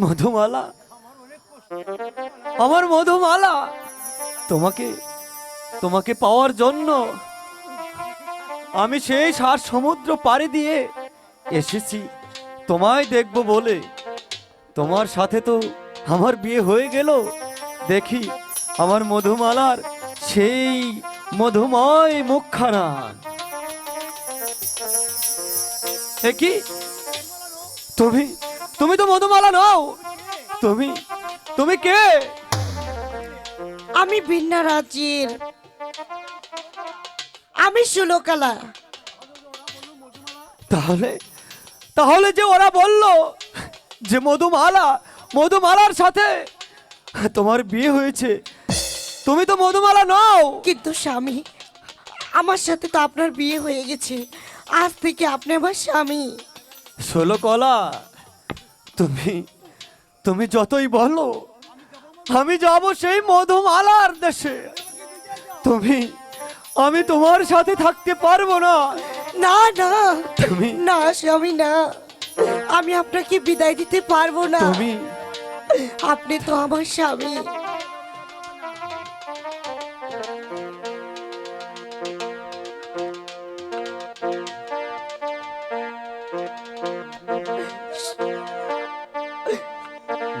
মধুমালা? আমার মধুমালা? তোমাকে তোমাকে পাওয়ার জন্য আমি সেই সার সমুদ্র পাড়ি দিয়ে এসেছি। তোমায় দেখব বলে। তোমার সাথে তো আমার বিয়ে হয়ে গেল। দেখি, আমার মধুমালার সেই মধুময় মুখখানা। তুমি তুমি তো মধুমালা নও। তুমি তুমি কে? আমি ভিন্না রাজ্যের। আমি সুলোকালা। তাহলে তাহলে যে ওরা বলল যে মধুমালা মধুমালার সাথে তোমার বিয়ে হয়েছে তুমি তো মধুমালা নও। কিন্তু স্বামী আমার সাথে তো আপনার বিয়ে হয়ে গেছে। আজ থেকে আপনি আমার স্বামী। ষোলো কলা তুমি তুমি যতই বলো আমি যাব সেই মধুমালার দেশে। তুমি আমি তোমার সাথে থাকতে পারব না। না না তুমি। না স্বামী না। আমি আপনাকে বিদায় দিতে পারব না। তুমি। আপনি তো আমার স্বামী।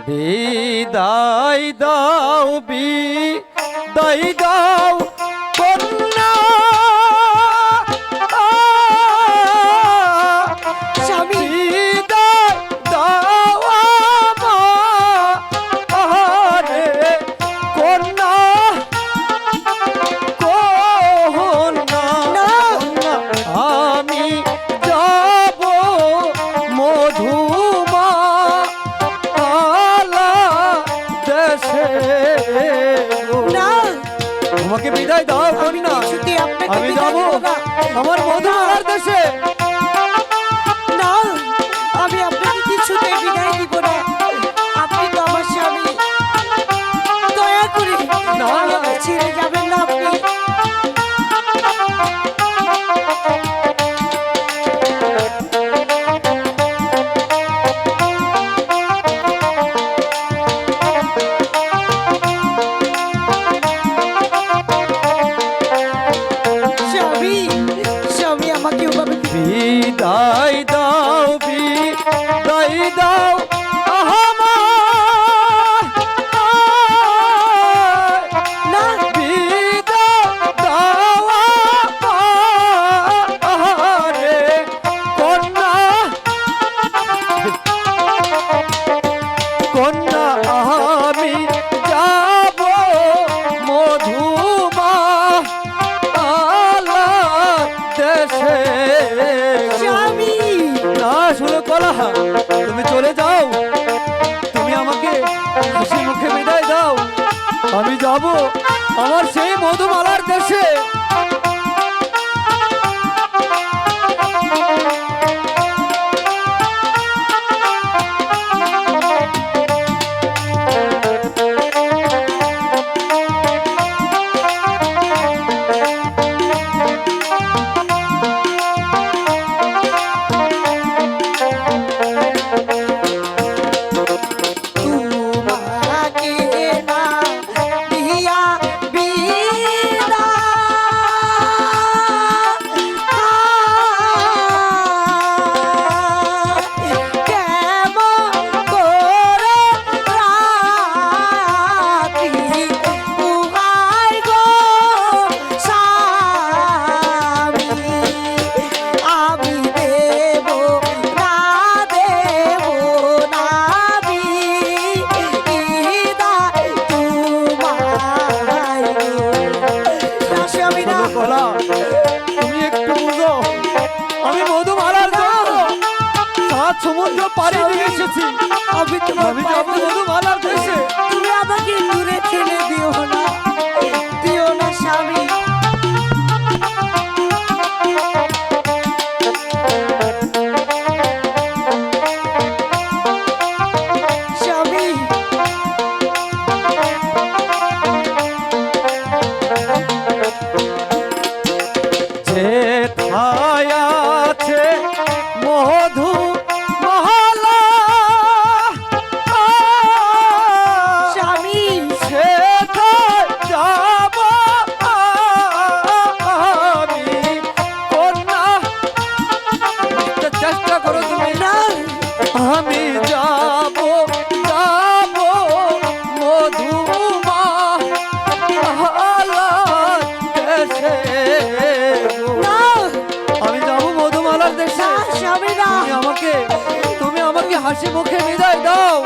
বিদায় দাও বিদায় দাও। মধুমালার আমি যাব আমার সেই মধুমালার দেশে। কলা। তুমি একটু বুঝো আমি মধুমালার জন্য সাত সমুদ্র পাড়ি দিয়ে এসেছি। আমি তোমার আমি হাসি মুখে বিদায় দাও।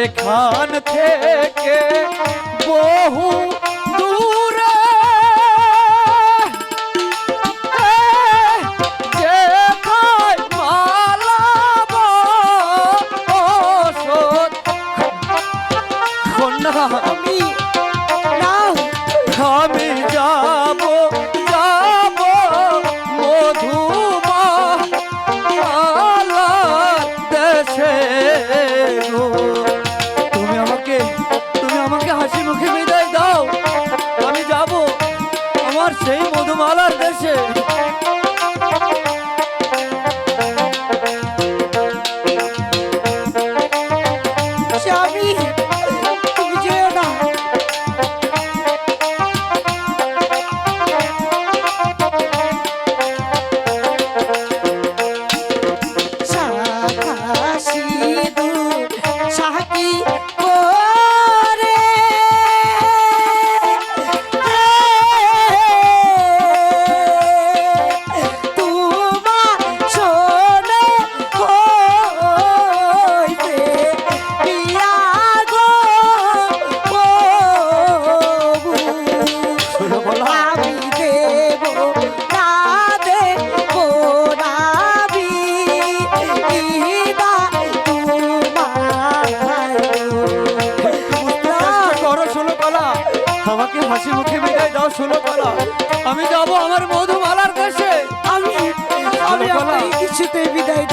এখান থেকে বহু হাসি মুখে বিদায় দাও শুনো কলা আমি যাব আমার মধুমালার দেশে। আমি আমি আপনাকে কিছুতেই বিদায়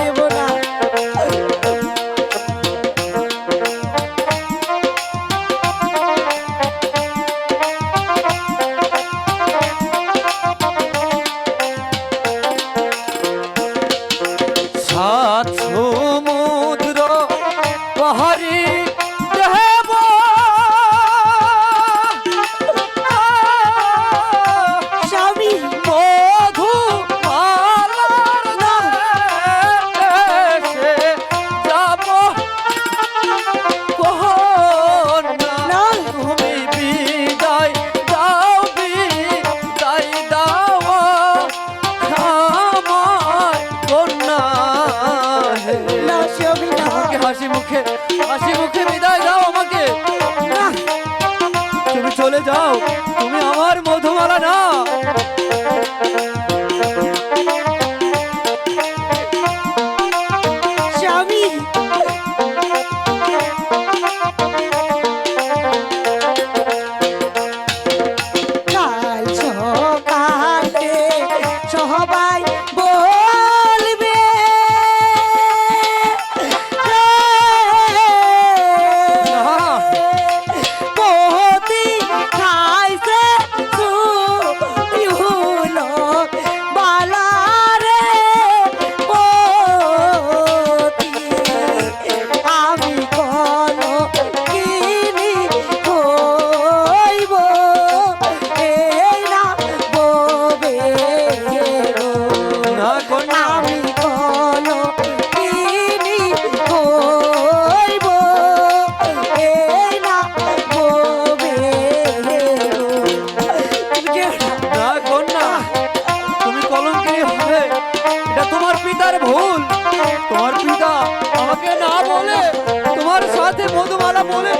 ভুল। তোমার পিতা আমাকে না বলে তোমার সাথে মধুমালা বলে